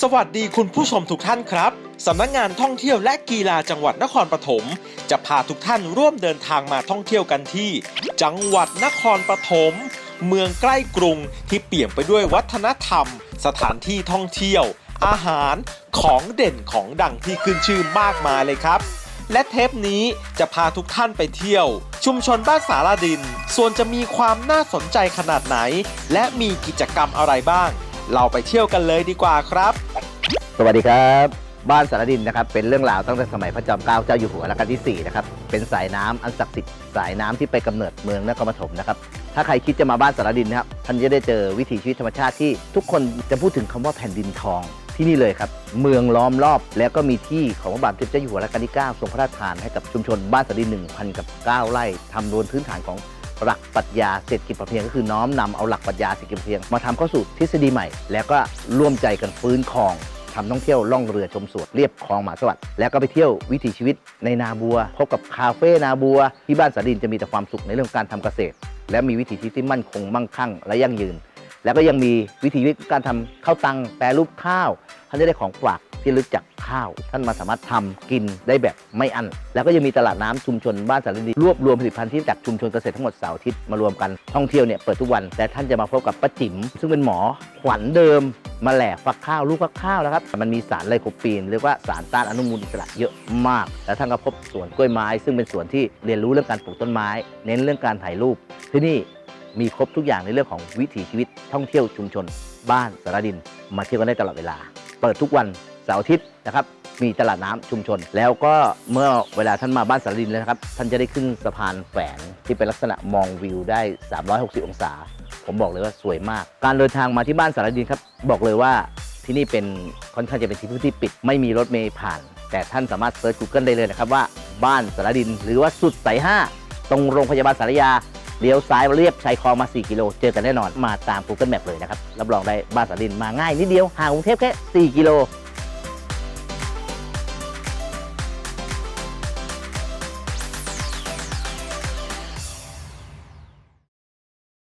สวัสดีคุณผู้ชมทุกท่านครับสำนักงานท่องเที่ยวและกีฬาจังหวัดนครปฐมจะพาทุกท่านร่วมเดินทางมาท่องเที่ยวกันที่ จังหวัดนครปฐมเมืองใกล้กรุงที่เปี่ยมไปด้วยวัฒนธรรม สถานที่ท่องเที่ยว อาหารของเด่นของดังที่ขึ้นชื่อมากมายเลยครับ และเทปนี้จะพาทุกท่านไปเที่ยว ชุมชนบ้านสารดิน ส่วนจะมีความน่าสนใจขนาดไหน และมีกิจกรรมอะไรบ้าง เราไปเที่ยวกันเลยดีกว่าครับ สวัสดีครับ บ้านสารดินนะครับเป็นเรื่องราวตั้งแต่สมัยพระจอมเกล้าเจ้าอยู่หัวรัชกาลที่4นะครับเป็นสายน้ำอันศักดิ์สิทธิ์สายน้ำที่ไปกำเนิดเมืองนครปฐมนะครับถ้าใครคิดจะมาบ้านสารดินนะครับท่านจะได้เจอวิถีชีวิตธรรมชาติที่ทุกคนจะพูดถึงคำว่าแผ่นดินทองที่นี่เลยครับ เมืองล้อมรอบ แล้วก็มีที่ของพระบาทสมเด็จเจ้าอยู่หัวรัชกาลที่9ทรงพระราชทานให้กับชุมชนบ้านสารดิน1,000กับ9ไร่ทำโดนพื้นฐานของหลักปรัชญาเศรษฐกิจพอเพียงก็คือน้อมนำเอาหลักปรัชญาเศรษฐกิจพอเพียง มาทำเข้าสู่ทฤษฎีใหม่ แล้วก็ร่วมใจกันฟื้นคลอง ทำท่องเที่ยวล่องเรือชมสวนเรียบคลองหมาสวัสดิ์แล้วก็ไปเที่ยววิถีชีวิตในนาบัว พบกับคาเฟ่นาบัว ที่บ้านสาดินจะมีแต่ความสุขในเรื่องการทำเกษตร และมีวิถีชีวิตที่มั่นคงมั่งคั่งและยั่งยืน แล้วก็ยังมีวิถีชีวิตการทำข้าวตังแปรรูปข้าวท่านจะได้ของฝากที่ลึกจากข้าว ท่านมาสามารถทำกินได้แบบไม่อั้น แล้วก็ยังมีตลาดน้ำชุมชนบ้านสารดีรวบรวมผลิตภัณฑ์ที่จากชุมชนเกษตรทั้งหมดเสาร์อาทิตย์มารวมกันท่องเที่ยวเนี่ยเปิดทุกวันแต่ท่านจะมาพบกับป้าจิ๋มซึ่งเป็นหมอขวัญเดิม มาแหลกฟักข้าวลูกฟักข้าวนะครับ มันมีสารไลโคปีนเรียกว่าสารต้านอนุมูลอิสระเยอะมาก แล้วท่านก็พบสวนกล้วยไม้ ซึ่งเป็นสวนที่เรียนรู้เรื่องการปลูกต้นไม้ เน้นเรื่องการถ่ายรูป ที่นี่มีครบทุกอย่างในเรื่องของวิถีชีวิตท่องเที่ยวชุมชน บ้านสารดิน มาเที่ยวกันได้ตลอดเวลา เปิดทุกวันเสาร์อาทิตย์นะครับมีตลาดน้ำชุมชน แล้วก็เมื่อเวลาท่านมาบ้านสารดินแล้วนะครับ ท่านจะได้ขึ้นสะพานแฝงที่เป็นลักษณะมองวิวได้ 360 องศา ผมบอกเลยว่าสวยมาก การเดินทางมาที่บ้านสารดินครับ บอกเลยว่าที่นี่เป็นค่อนข้างจะเป็นที่พื้นที่ปิด ไม่มีรถเมล์ผ่าน แต่ท่านสามารถเซิร์ช Google ได้เลยนะครับว่าบ้านสารดิน หรือว่าสุดสายห้าตรงโรงพยาบาลสารยาเลี้ยวซ้ายเรียบชายคลองมา 4 กิโล เจอกันแน่นอนมาตาม Google Map เลยนะครับ รับรองได้บ้านสารินมาง่ายนิดเดียวห่างกรุงเทพแค่ 4 กิโล